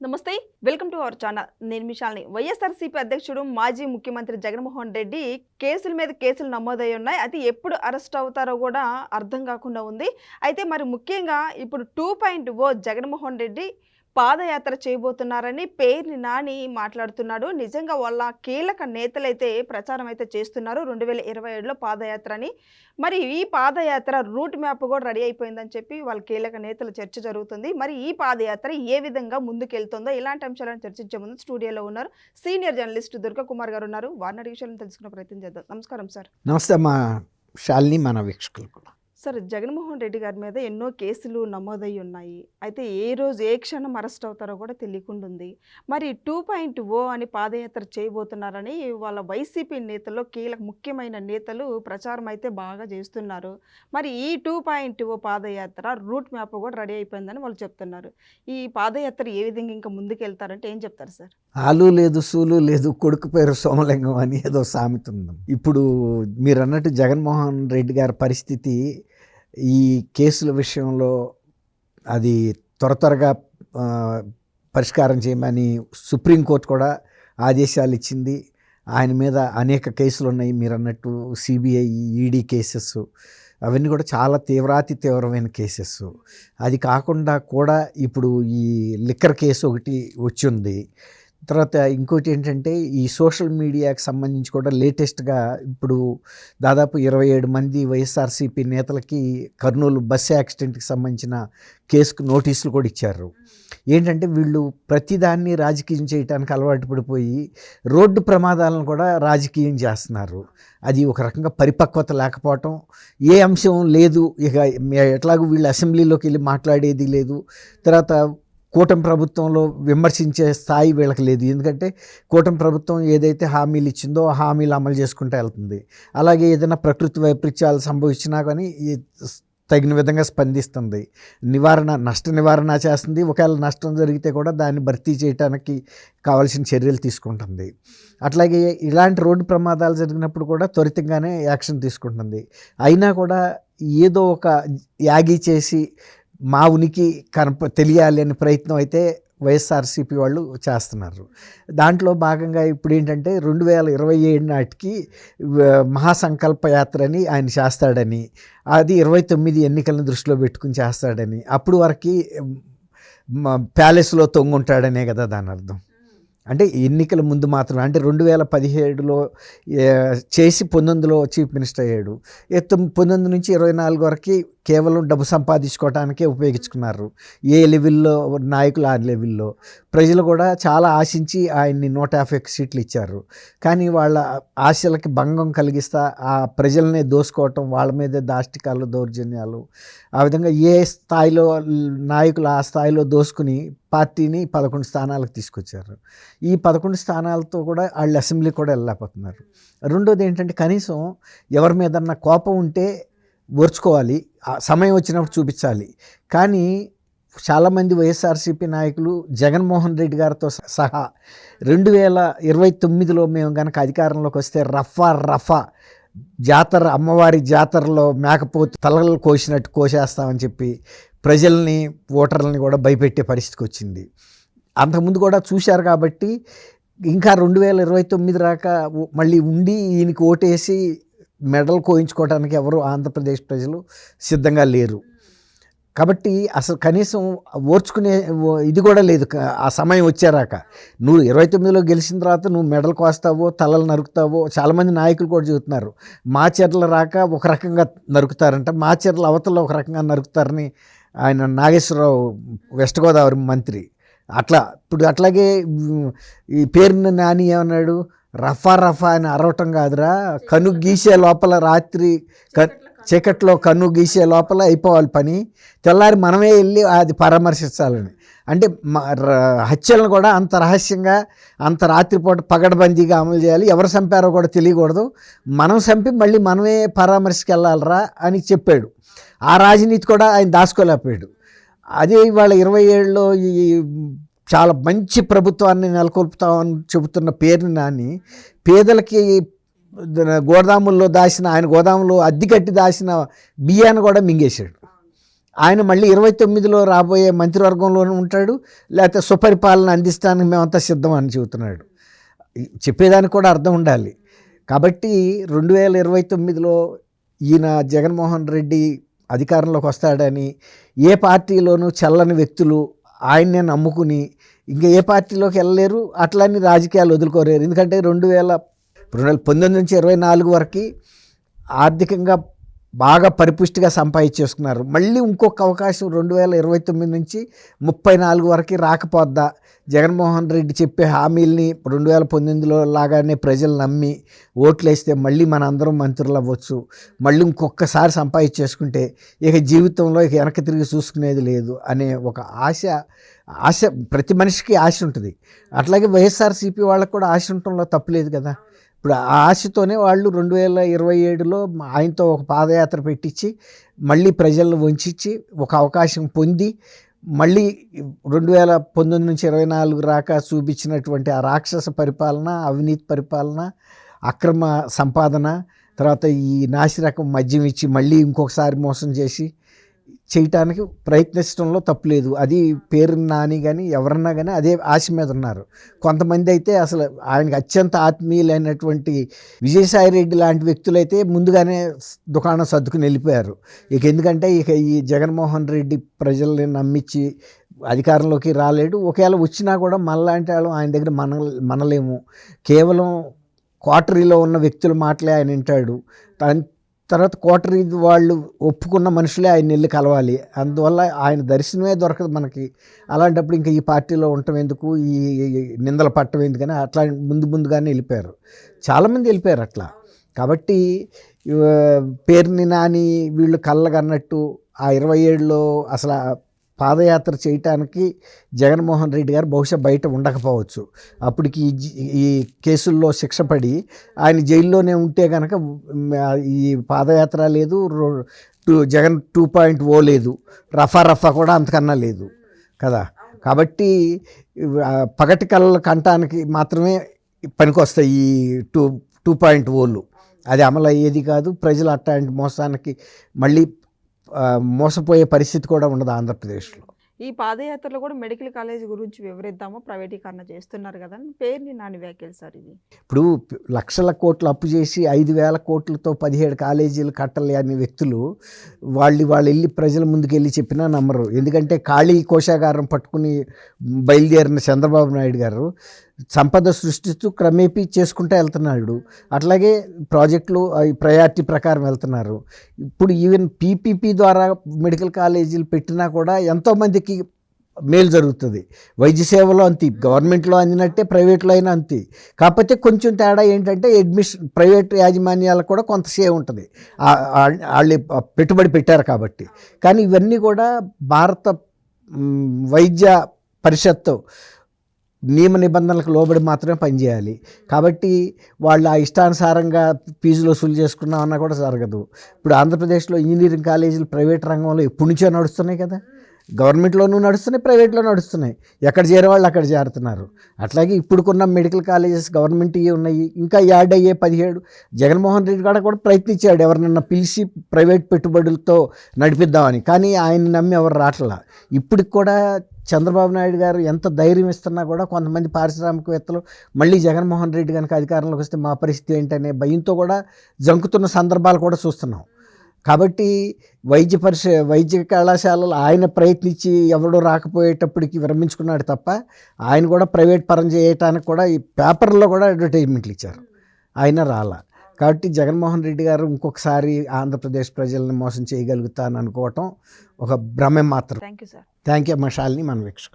నమస్తే welcome to our channel. నేను మిషాల్ని వైఎస్ఆర్సీపీ అధ్యక్షుడు మాజీ ముఖ్యమంత్రి జగన్మోహన్ రెడ్డి కేసుల మీద కేసులు నమోదై ఉన్నాయి. అది ఎప్పుడు అరెస్ట్ అవుతారో కూడా అర్థం కాకుండా ఉంది. అయితే మరి ముఖ్యంగా ఇప్పుడు two point O Jaganmohan Reddy పాదయాత్ర చేయబోతున్నారని పేర్ని నాని మాట్లాడుతున్నాడు. నిజంగా వాళ్ళ కీలక నేతలైతే ప్రచారం అయితే చేస్తున్నారు. రెండు వేల ఇరవై ఏడులో పాదయాత్ర అని. మరి ఈ పాదయాత్ర రూట్ మ్యాప్ కూడా రెడీ అయిపోయిందని చెప్పి వాళ్ళ కీలక నేతల చర్చ జరుగుతుంది. మరి ఈ పాదయాత్ర ఏ విధంగా ముందుకెళ్తుందో ఇలాంటి అంశాలను చర్చించే ముందు స్టూడియోలో ఉన్నారు సీనియర్ జర్నలిస్ట్ దుర్గా కుమార్ గారు ఉన్నారు. వారిని అడిగే విషయాలను తెలుసుకునే ప్రయత్నం చేద్దాం. నమస్కారం సార్. నమస్తే మా శాలిని మన వీక్షకులు కూడా. సార్ జగన్మోహన్ రెడ్డి గారి మీద ఎన్నో కేసులు నమోదై ఉన్నాయి. అయితే ఏ రోజు ఏ క్షణం అరెస్ట్ అవుతారో కూడా తెలియకుండా ఉంది మరి టూ పాయింట్ ఓ అని పాదయాత్ర చేయబోతున్నారని వాళ్ళ వైసీపీ నేతల్లో కీలక ముఖ్యమైన నేతలు ప్రచారం అయితే బాగా చేస్తున్నారు. మరి ఈ టూ పాయింట్ ఓ పాదయాత్ర రూట్ మ్యాప్ కూడా రెడీ అయిపోయిందని వాళ్ళు చెప్తున్నారు. ఈ పాదయాత్ర ఏ విధంగా ఇంకా ముందుకెళ్తారంటే ఏం చెప్తారు సార్? ఆలు లేదు సూలు లేదు కొడుకు పేరు సోమలింగం అని ఏదో సామెత ఉంది. ఇప్పుడు మీరు అన్నట్టు జగన్మోహన్ రెడ్డి గారి పరిస్థితి ఈ కేసుల విషయంలో అది త్వర త్వరగా పరిష్కారం చేయమని సుప్రీంకోర్టు కూడా ఆదేశాలు ఇచ్చింది. ఆయన మీద అనేక కేసులు ఉన్నాయి మీరు అన్నట్టు సిబిఐ ఈడీ కేసెస్ అవన్నీ కూడా చాలా తీవ్రాతి తీవ్రమైన కేసెస్. అది కాకుండా కూడా ఇప్పుడు ఈ లిక్కర్ కేసు ఒకటి వచ్చింది. తర్వాత ఇంకోటి ఏంటంటే ఈ సోషల్ మీడియాకి సంబంధించి కూడా లేటెస్ట్గా ఇప్పుడు దాదాపు ఇరవై ఏడు మంది వైఎస్ఆర్సీపీ నేతలకి కర్నూలు బస్సు యాక్సిడెంట్కి సంబంధించిన కేసుకు నోటీసులు కూడా ఇచ్చారు. ఏంటంటే వీళ్ళు ప్రతిదాన్ని రాజకీయం చేయడానికి అలవాటు పడిపోయి రోడ్డు ప్రమాదాలను కూడా రాజకీయం చేస్తున్నారు. అది ఒక రకంగా పరిపక్వత లేకపోవటం ఏ అంశం లేదు. ఇక ఎట్లాగూ వీళ్ళు అసెంబ్లీలోకి వెళ్ళి మాట్లాడేది లేదు. తర్వాత కూటమి ప్రభుత్వంలో విమర్శించే స్థాయి వీళ్ళకి లేదు. ఎందుకంటే కూటమి ప్రభుత్వం ఏదైతే హామీలు ఇచ్చిందో ఆ హామీలు అమలు చేసుకుంటూ వెళ్తుంది. అలాగే ఏదైనా ప్రకృతి వైపరీత్యాలు సంభవించినా కానీ తగిన విధంగా స్పందిస్తుంది. నివారణ నష్ట నివారణ చేస్తుంది. ఒకవేళ నష్టం జరిగితే కూడా దాన్ని భర్తీ చేయడానికి కావాల్సిన చర్యలు తీసుకుంటుంది. అట్లాగే ఇలాంటి రోడ్డు ప్రమాదాలు జరిగినప్పుడు కూడా త్వరితంగానే యాక్షన్ తీసుకుంటుంది. అయినా కూడా ఏదో ఒక యాగి చేసి మా ఉనికి కనప తెలియాలి అనే ప్రయత్నం అయితే వైఎస్ఆర్సీపీ వాళ్ళు చేస్తున్నారు. దాంట్లో భాగంగా ఇప్పుడు ఏంటంటే రెండు వేల ఇరవై ఏడు నాటికి మహాసంకల్ప యాత్రని ఆయన చేస్తాడని అది ఇరవై తొమ్మిది ఎన్నికలను దృష్టిలో పెట్టుకుని చేస్తాడని అప్పుడు వరకు ప్యాలెస్లో తొంగుంటాడనే కదా దాని అర్థం. అంటే ఎన్నికల ముందు మాత్రమే అంటే రెండు వేల పదిహేడులో చేసి పంతొమ్మిదిలో చీఫ్ మినిస్టర్ అయ్యాడు. ఏ పంతొమ్మిది నుంచి ఇరవై నాలుగు వరకు కేవలం డబ్బు సంపాదించుకోవటానికే ఉపయోగించుకున్నారు. ఏ లెవెల్లో నాయకులు ఆ లెవెల్లో. ప్రజలు కూడా చాలా ఆశించి ఆయన్ని నూట యాభై ఒక్క సీట్లు ఇచ్చారు. కానీ వాళ్ళ ఆశలకి భంగం కలిగిస్తా ఆ ప్రజలనే దోసుకోవటం వాళ్ళ మీద దాష్టికాలు దౌర్జన్యాలు ఆ విధంగా ఏ స్థాయిలో నాయకులు ఆ స్థాయిలో దోసుకుని పార్టీని పదకొండు స్థానాలకు తీసుకొచ్చారు. ఈ పదకొండు స్థానాలతో కూడా వాళ్ళు అసెంబ్లీ కూడా వెళ్ళలేకపోతున్నారు. రెండోది ఏంటంటే కనీసం ఎవరి మీదన్నా కోపం ఉంటే ఓర్చుకోవాలి. ఆ సమయం వచ్చినప్పుడు చూపించాలి. కానీ చాలామంది వైఎస్ఆర్సీపీ నాయకులు జగన్మోహన్ రెడ్డి గారితో స- సహా రెండు వేల ఇరవై తొమ్మిదిలో మేము కనుక అధికారంలోకి వస్తే రఫా రఫా జాతర అమ్మవారి జాతరలో మేకపోతు తలలు కోసినట్టు కోసేస్తామని చెప్పి ప్రజల్ని ఓటర్లని కూడా భయపెట్టే పరిస్థితికి వచ్చింది. అంతకుముందు కూడా చూశారు కాబట్టి ఇంకా రెండు వేల ఇరవై తొమ్మిది రాక మళ్ళీ ఉండి ఈయనకి ఓటేసి మెడల్ కోయించుకోవడానికి ఎవరు ఆంధ్రప్రదేశ్ ప్రజలు సిద్ధంగా లేరు. కాబట్టి అసలు కనీసం ఓర్చుకునే ఓ- ఇది కూడా లేదు. ఆ సమయం వచ్చారాక నువ్వు ఇరవై తొమ్మిదిలో గెలిచిన తర్వాత నువ్వు మెడల్ కోస్తావో తలలు నరుకుతావో చాలామంది నాయకులు కూడా చెబుతున్నారు. మా చీరలు రాక ఒక రకంగా నరుకుతారంట. మా చీరలు అవతల ఒక రకంగా నరుకుతారని ఆయన నాగేశ్వరరావు వెస్ట్ గోదావరి మంత్రి. అట్లా ఇప్పుడు అట్లాగే ఈ పేరున నాని ఏమన్నాడు? రఫా రఫా అని అరవటం కాదురా. కను గీసే లోపల రాత్రి క- చీకట్లో కన్ను గీసే లోపల అయిపోవాలి పని. తెల్లారి మనమే వెళ్ళి అది పరామర్శించాలని. అంటే మ- ర- హత్యలను కూడా అంత రహస్యంగా అంత రాత్రిపూట పగడబందీగా అమలు చేయాలి. ఎవరు చంపారో కూడా తెలియకూడదు. మనం చంపి మళ్ళీ మనమే పరామర్శకి వెళ్ళాలరా అని చెప్పాడు. ఆ రాజనీతి కూడా ఆయన దాచుకోలేకపోయాడు. అదే ఇవాళ ఇరవై ఏళ్ళలో ఈ చాలా మంచి ప్రభుత్వాన్ని నెలకొల్పుతామని చెబుతున్న పేరుని నాని పేదలకి గోదాముల్లో దాచిన ఆయన గోదాములో అద్దె కట్టి దాచిన బియ్యాన్ని కూడా మింగేశాడు. ఆయన మళ్ళీ ఇరవై తొమ్మిదిలో రాబోయే మంత్రివర్గంలోనే ఉంటాడు లేకపోతే సుపరిపాలన అందిస్తానికి మేమంతా సిద్ధం అని చెబుతున్నాడు. చెప్పేదానికి కూడా అర్థం ఉండాలి. కాబట్టి రెండు వేల ఇరవై తొమ్మిదిలో ఈయన జగన్మోహన్ రెడ్డి అధికారంలోకి వస్తాడని ఏ పార్టీలోనూ చల్లని వ్యక్తులు ఆయన్నే నమ్ముకుని ఇంకా ఏ పార్టీలోకి వెళ్ళలేరు అట్లని రాజకీయాలు వదులుకోలేరు. ఎందుకంటే రెండు వేల రెండు వేల పంతొమ్మిది నుంచి ఇరవై నాలుగు వరకు ఆర్థికంగా బాగా పరిపుష్టిగా సంపాదించేసుకున్నారు. మళ్ళీ ఇంకొక అవకాశం రెండు వేల ఇరవై తొమ్మిది నుంచి ముప్పై నాలుగు వరకు రాకపోద్దా? జగన్మోహన్ రెడ్డి చెప్పే హామీల్ని రెండు వేల పంతొమ్మిదిలో లాగానే ప్రజలు నమ్మి ఓట్లు వేస్తే మళ్ళీ మన అందరం మంత్రులు అవ్వచ్చు. మళ్ళీ ఇంకొకసారి సంపాదించేసుకుంటే ఇక జీవితంలో ఇక వెనక్కి తిరిగి చూసుకునేది లేదు అనే ఒక ఆశ ఆశ ప్రతి మనిషికి ఆశ ఉంటుంది. అట్లాగే వైఎస్ఆర్సీపీ వాళ్ళకు కూడా ఆశ ఉండటంలో తప్పులేదు కదా. ఇప్పుడు ఆ ఆశతోనే వాళ్ళు రెండు వేల ఇరవై ఏడులో ఆయనతో ఒక పాదయాత్ర పెట్టించి మళ్ళీ ప్రజలను వంచి ఒక అవకాశం పొంది మళ్ళీ రెండు వేల పంతొమ్మిది నుంచి ఇరవై నాలుగు రాక చూపించినటువంటి ఆ రాక్షస పరిపాలన అవినీతి పరిపాలన అక్రమ సంపాదన తర్వాత ఈ నాసిరకం మద్యం ఇచ్చి మళ్ళీ ఇంకొకసారి మోసం చేసి చేయటానికి ప్రయత్నించడంలో తప్పులేదు. అది పేరు నాని కానీ ఎవరన్నా కానీ అదే ఆశ మీద ఉన్నారు. కొంతమంది అయితే అసలు ఆయనకి అత్యంత ఆత్మీయులైనటువంటి విజయసాయి రెడ్డి లాంటి వ్యక్తులైతే ముందుగానే దుకాణం సర్దుకుని వెళ్ళిపోయారు. ఇక ఎందుకంటే ఇక ఈ జగన్మోహన్ రెడ్డి ప్రజల్ని నమ్మించి అధికారంలోకి రాలేడు. ఒకవేళ వచ్చినా కూడా మనలాంటి వాళ్ళు ఆయన దగ్గర మన మనలేము. కేవలం క్వార్టరీలో ఉన్న వ్యక్తుల మాటలే ఆయన వింటాడు. తర్వాత కోటరీ వాళ్ళు ఒప్పుకున్న మనుషులే ఆయన వెళ్ళి కలవాలి. అందువల్ల ఆయన దర్శనమే దొరకదు మనకి. అలాంటప్పుడు ఇంకా ఈ పార్టీలో ఉండటం ఎందుకు? ఈ నిందలు పట్టడం ఎందుకని అట్లా ముందు ముందుగానే వెళ్ళిపోయారు. చాలామంది వెళ్ళిపోయారు అట్లా. కాబట్టి పేరుని నాని వీళ్ళు కళ్ళగన్నట్టు ఆ ఇరవై ఏడులో అసలు పాదయాత్ర చేయటానికి జగన్మోహన్ రెడ్డి గారు బహుశా బయట ఉండకపోవచ్చు. అప్పటికి ఈ జి- ఈ కేసుల్లో శిక్ష పడి ఆయన జైల్లోనే ఉంటే కనుక ఈ పాదయాత్ర లేదు రో- two Jagan two point O లేదు రఫా రఫా కూడా అంతకన్నా లేదు కదా. కాబట్టి పగటి కళ్ళ కంటానికి మాత్రమే పనికొస్తాయి ఈ టూ టూ పాయింట్ ఓలు. అది అమలు అయ్యేది కాదు ప్రజలు అట్లాంటి మోసానికి మళ్ళీ మోసపోయే పరిస్థితి కూడా ఉండదు ఆంధ్రప్రదేశ్లో. ఈ పాదయాత్రలో కూడా మెడికల్ కాలేజ్ గురించి వివరిద్దామా. ప్రైవేటీకరణ చేస్తున్నారు కదా పేరుని నాని వ్యాఖ్యలు సార్ ఇది. ఇప్పుడు లక్షల కోట్లు అప్పు చేసి ఐదు వేల కోట్లతో పదిహేడు కాలేజీలు కట్టాలి అనే వ్యక్తులు వాళ్ళు వాళ్ళు వెళ్ళి ప్రజల ముందుకు వెళ్ళి చెప్పినా నమ్మరు. ఎందుకంటే ఖాళీ కోశాగారం పట్టుకుని బయలుదేరిన చంద్రబాబు నాయుడు గారు సంపద సృష్టిస్తూ క్రమేపీ చేసుకుంటూ వెళ్తున్నాడు. అట్లాగే ప్రాజెక్టులు అవి ప్రయారిటీ ప్రకారం వెళ్తున్నారు. ఇప్పుడు ఈవెన్ పీపీపీ ద్వారా మెడికల్ కాలేజీలు పెట్టినా కూడా ఎంతోమందికి మేలు జరుగుతుంది. వైద్య సేవలో అంతే గవర్నమెంట్లో అందినట్టే ప్రైవేట్లో అయినా అంతే. కాకపోతే కొంచెం తేడా ఏంటంటే అడ్మిషన్ ప్రైవేట్ యాజమాన్యాలకు కూడా కొంత సేవ ఉంటుంది. వాళ్ళు పెట్టుబడి పెట్టారు కాబట్టి. కానీ ఇవన్నీ కూడా భారత వైద్య పరిషత్తు నియమ నిబంధనలకు లోబడి మాత్రమే పనిచేయాలి కాబట్టి వాళ్ళు ఆ ఇష్టానుసారంగా ఫీజులు వసూలు చేసుకున్నామన్నా కూడా జరగదు. ఇప్పుడు ఆంధ్రప్రదేశ్లో ఇంజనీరింగ్ కాలేజీలు ప్రైవేట్ రంగంలో ఎప్పటి నుంచో నడుస్తున్నాయి కదా. గవర్నమెంట్లోనూ నడుస్తున్నాయి ప్రైవేట్లో నడుస్తున్నాయి. ఎక్కడ చేరే వాళ్ళు అక్కడ చేరుతున్నారు. అట్లాగే ఇప్పుడుకున్న మెడికల్ కాలేజెస్ గవర్నమెంట్ ఉన్నాయి. ఇంకా యాడ్ అయ్యే పదిహేడు. జగన్మోహన్ రెడ్డి కూడా కూడా ప్రయత్నించాడు ఎవరినన్నా పిలిచి ప్రైవేట్ పెట్టుబడులతో నడిపిద్దామని. కానీ ఆయన నమ్మి ఎవరు రావట్లా ఇప్పటికి కూడా చంద్రబాబు నాయుడు గారు ఎంత ధైర్యం ఇస్తున్నా కూడా కొంతమంది పారిశ్రామికవేత్తలు మళ్ళీ జగన్మోహన్ రెడ్డి కనుక అధికారంలోకి వస్తే మా పరిస్థితి ఏంటనే భయంతో కూడా జంకుతున్న సందర్భాలు కూడా చూస్తున్నాం. కాబట్టి వైద్య పరిష వైద్య కళాశాలలు ఆయన ప్రయత్నించి ఎవడో రాకపోయేటప్పటికి విరమించుకున్నాడు తప్ప ఆయన కూడా ప్రైవేట్ పరం చేయటానికి కూడా ఈ పేపర్లో కూడా అడ్వర్టైజ్మెంట్లు ఇచ్చారు. ఆయన రాలా. కాబట్టి జగన్మోహన్ రెడ్డి గారు ఇంకొకసారి ఆంధ్రప్రదేశ్ ప్రజల్ని మోసం చేయగలుగుతాను అనుకోవటం ఒక భ్రమే మాత్రం. Thank you sir thank you మషాల్ని మనం వీక్షకులు.